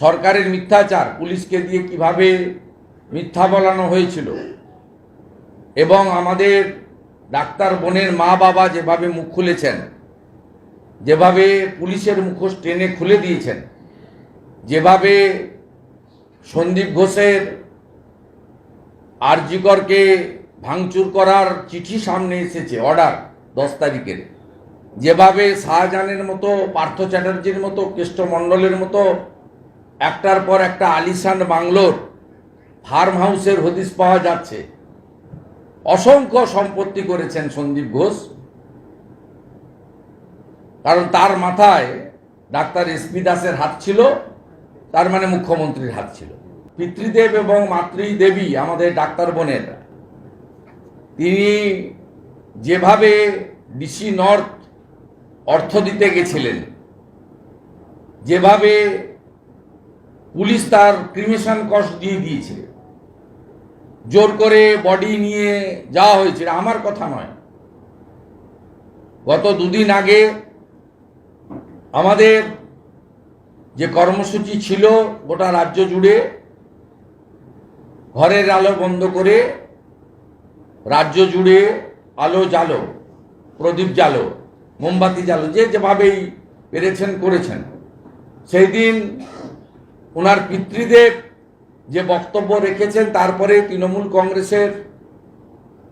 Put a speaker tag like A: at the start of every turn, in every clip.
A: সরকারের মিথ্যাচার পুলিশকে দিয়ে কীভাবে মিথ্যা বলানো হয়েছিল? এবং আমাদের ডাক্তার বোনের মা বাবা যেভাবে মুখ খুলেছেন, যেভাবে পুলিশের মুখোশ টেনে খুলে দিয়েছেন, যেভাবে সন্দীপ ঘোষের আরজিকরকে ভাঙচুর করার চিঠি সামনে এসেছে, অর্ডার দশ তারিখের, যেভাবে শাহজাহানের মতো পার্থ চ্যাটার্জির মতো কেষ্টমণ্ডলের মতো একটার পর একটা আলিশান বাংলোর ফার্ম হাউসের হদিস পাওয়া যাচ্ছে। অসংখ্য সম্পত্তি করেছেন সন্দীপ ঘোষ। কারণ তার মাথায় ডাক্তার এসপি দাসের হাত ছিল, তার মানে মুখ্যমন্ত্রীর হাত ছিল। পিতৃদেব এবং মাতৃদেবী আমাদের ডাক্তার বোনের। তিনি যেভাবে ডিসি নর্থ অর্থ দিতে গেছিলেন, যেভাবে পুলিশ তার ক্রিমেশন কস্ট দিয়ে দিয়েছে। জোর করে বডি নিয়ে যাওয়া হয়েছিল আমার কথা নয়। গত দুদিন আগে আমাদের যে কর্মসূচি ছিল গোটা রাজ্য জুড়ে, ঘরের আলো বন্ধ করে রাজ্য জুড়ে আলো জ্বালো, প্রদীপ জ্বালো, মোমবাতি জ্বালো, যে যেভাবেই পেরেছেন করেছেন। সেই দিন ওনার পিতৃদেব যে বক্তব্য রেখেছেন, তারপরে তৃণমূল কংগ্রেসের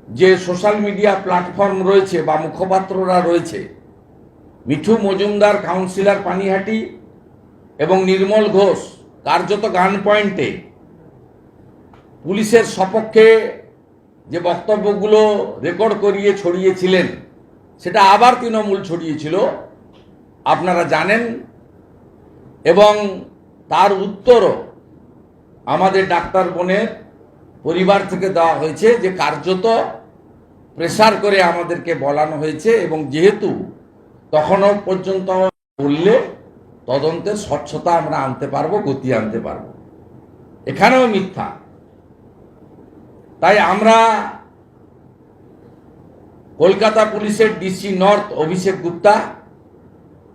A: যে সোশ্যাল মিডিয়া প্ল্যাটফর্ম রয়েছে বা মুখপাত্ররা রয়েছে, মিঠু মজুমদার, কাউন্সিলর পানিহাটি এবং নির্মল ঘোষ, কার্যত গান পয়েন্টে, পুলিশের সপক্ষে যে বক্তব্যগুলো রেকর্ড করিয়ে ছড়িয়েছিলেন, সেটা আবার তৃণমূল ছড়িয়েছিল। আপনারা জানেন এবং তার উত্তরও আমাদের ডাক্তার বোনের পরিবার থেকে দেওয়া হয়েছে যে কার্যত প্রেসার করে আমাদেরকে বলানো হয়েছে এবং যেহেতু তখনও পর্যন্ত বললে তদন্তের স্বচ্ছতা আমরা আনতে পারব, গতি আনতে পারব। এখানেও মিথ্যা। তাই আমরা কলকাতা পুলিশের DC north Abhishek Gupta,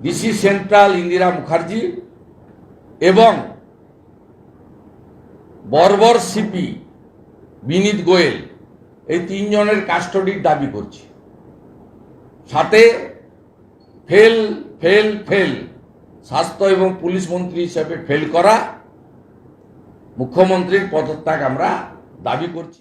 A: DC central Indira Mukherjee এবং বর্বর সিপি বিনীত গোয়েল এই তিনজনের কাস্টডির দাবি করছি। সাথে ফেল ফেল ফেল, স্বাস্থ্য এবং পুলিশ মন্ত্রী হিসেবে ফেল করা মুখ্যমন্ত্রীর পদত্যাগ আমরা দাবি করছি।